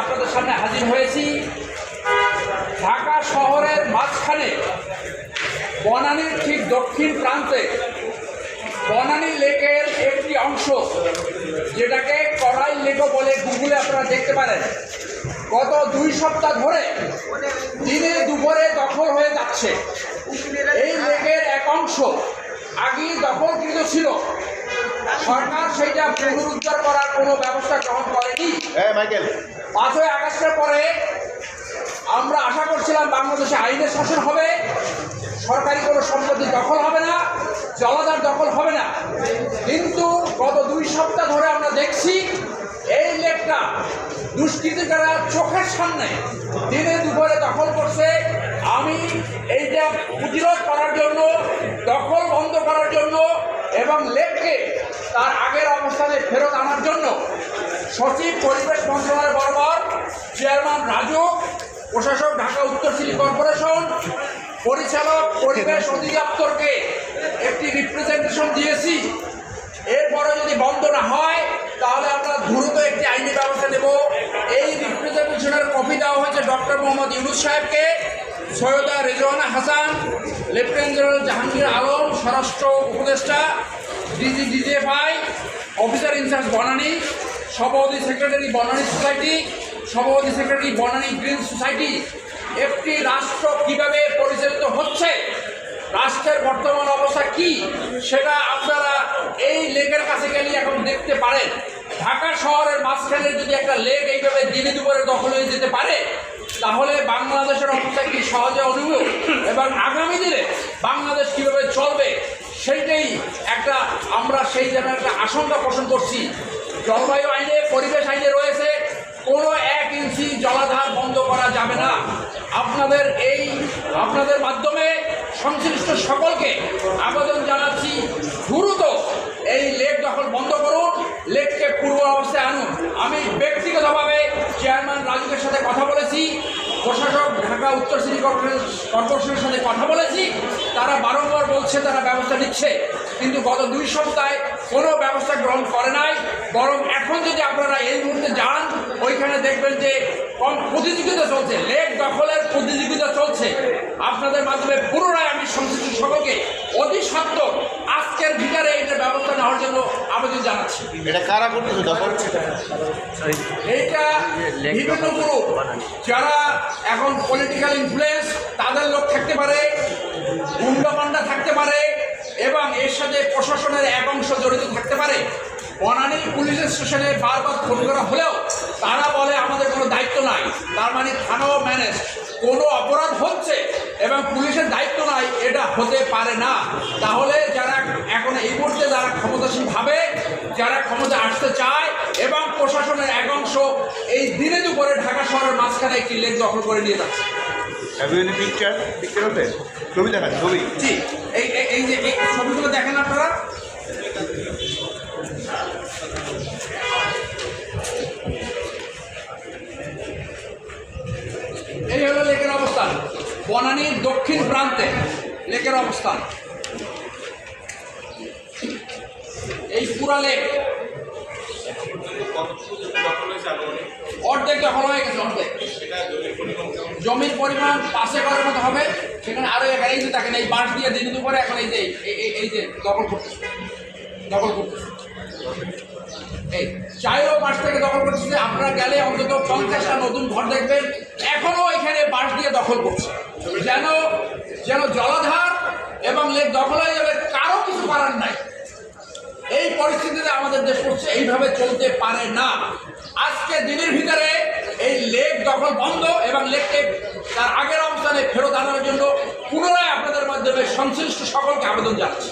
আপনাদের সামনে হাজির হয়েছি। ঢাকা শহরের মাঝখানে, বনানীর ঠিক দক্ষিণ প্রান্তে। বনানী লেকের একটি অংশ, যেটাকে কড়াই লেকও বলে গুগলে আপনারা দেখতে পারেন। গত দুই সপ্তাহ ধরে দিনে দুপুরে দখল হয়ে যাচ্ছে। এই লেকের এক অংশ আগেই দখলকৃত ছিল। সরকার সেইটা পুনরুদ্ধার করার কোনো ব্যবস্থা গ্রহণ করেনি। মাইকেল। পাঁচই আগস্টের পরে আমরা আশা করছিলাম বাংলাদেশে আইনের শাসন হবে, সরকারি কোনো সম্পত্তি দখল হবে না, জলাধার দখল হবে না। কিন্তু গত দুই সপ্তাহ ধরে আমরা দেখছি এই লেকটা দুষ্কৃতিকারা চোখের সামনে দিনে দুপুরে দখল করছে। আমি এইটা প্রতিরোধ করার জন্য, দখল বন্ধ করার জন্য এবং লেককে তার আগের অবস্থানে ফেরত আনার জন্য সচিব পরিবেশ মন্ত্রণালয় বরাবর চেয়ারম্যান রাজু, প্রশাসক ঢাকা উত্তর সিটি কর্পোরেশন, পরিচালক পরিবেশ অধিদপ্তরকে একটি রিপ্রেজেন্টেশন দিয়েছি। এরপরে যদি বন্ধ না হয়, তাহলে আমরা দ্রুত একটি আইনি ব্যবস্থা নেব। এই রিপ্রেজেন্টেশনের কপি দেওয়া হয়েছে ডক্টর মোহাম্মদ ইউনুস সাহেবকে। সৈয়দা রেজওয়ানা হাসান, লেফটেন্যান্ট জেনারেল জাহাঙ্গীর আলম, স্বরাষ্ট্র উপদেষ্টা, DG DGFI, officer in charge Banani, সভাপতি সেক্রেটারি বনানী সোসাইটি, সভাপতি সেক্রেটারি বনানী গ্রিন সোসাইটি। একটি রাষ্ট্র কীভাবে পরিচালিত হচ্ছে? রাষ্ট্রের বর্তমান অবস্থা কি? সেটা আপনারা এই লেকের কাছে গেলে এখন দেখতে পারেন। ঢাকা শহরের মাঝখানে যদি একটা লেক এইভাবে দিনে দুপুরে দখল হয়ে যেতে পারে তাহলে বাংলাদেশের অবস্থা কি সহজে অনুভব? এবং আগামী দিনে বাংলাদেশ কীভাবে চলবে, সেইটাই একটা আমরা সেই যেন একটা আশঙ্কা পোষণ করছি। জলবায়ু আইনে, পরিবেশ আইনে রয়েছে, কোনো এক ইঞ্চি জলাধার বন্ধ করা যাবে না। আপনাদের এই, আপনাদের মাধ্যমে সংশ্লিষ্ট সকলকে আবেদন জানাচ্ছি, দ্রুত এই লেক দখল বন্ধ করুন। লেককে পূর্ব অবস্থায় আনুন। আমি ব্যক্তিগতভাবে চেয়ারম্যান রাজুকের সাথে কথা বলেছি, প্রশাসক ঢাকা উত্তর সিটি কর্পোরেশন কর্পোরেশনের সাথে কথা বলেছি, তারা বারংবার বলছে তারা ব্যবস্থা নিচ্ছে, কিন্তু গত দুই সপ্তাহে কোনো ব্যবস্থা গ্রহণ করে নাই। বরং এখন যদি আপনারা এই মুহূর্তে যান, ওইখানে দেখবেন যে কম প্রতিযোগিতা চলছে লেক দখলের প্রতিযোগিতা চলছে। আপনাদের মাধ্যমে পুনরায় আমি সংশ্লিষ্ট সকলকে অতি সত্ত্বর আজকের ভিতরে এটার ব্যবস্থা নেওয়ার জন্য আবেদন জানাচ্ছি এটা কারা করতেছে? দখল? এইটা বিভিন্ন গ্রুপ। যারা এখন পলিটিক্যাল ইনফ্লুয়েন্স তাদের লোক থাকতে পারে গুন্ডাপান্ডা থাকতে পারে এবং এর সাথে প্রশাসনের এক অংশ জড়িত থাকতে পারে। বনানী পুলিশ স্টেশনে বারবার ফোন করা হলেও তারা বলে আমাদের কোনো দায়িত্ব নাই। তার মানে থানাও ম্যানেজ কোনো অপরাধ হচ্ছে এবং পুলিশের দায়িত্ব নাই এটা হতে পারে না। তাহলে যারা এখন এই মুহূর্তে যারা ক্ষমতাসীন ভাবে যারা ক্ষমতা আসতে চায় এবং প্রশাসনের এক অংশ এই দিনে দুপুরে ঢাকা শহরের মাঝখানে একটি লেক দখল করে নিয়ে যাচ্ছে। পিকচার পিকচার ওতে ছবি দেখা ছবি। জি এই এই- এই যে এই ছবিগুলো দেখেন আপনারা। বনানীর দক্ষিণ প্রান্তে লেকের অবস্থান। এই পুরা লেক অর্ধেক দখল হয়ে গেছে অর্ধেক। জমির পরিমাণ পাশে করার মতো হবে। সেখানে আরও এই যে দেখেন এই বাঁশ দিয়ে দিন দুপুরে এখন এই যে, এই- যে দখল করতেছে। দখল করতেছে। এই চাইও বাঁশ থেকে দখল করতেছে। আপনারা গেলে অন্তত পঞ্চাশটা নতুন ঘর দেখবেন। এখনও এখানে বাঁশ দিয়ে দখল করছে। যেন যেন জলাধার এবং লেক দখল হয়ে যাবে, কারও কিছু করার নাই। এই পরিস্থিতিতে আমাদের দেশ করছে, এইভাবে চলতে পারে না। আজকে দিনের ভিতরে এই লেক দখল বন্ধ এবং লেককে তার আগের অবস্থানে ফেরত আনার জন্য পুনরায় আপনাদের মাধ্যমে সংশ্লিষ্ট সকলকে আবেদন জানাচ্ছি।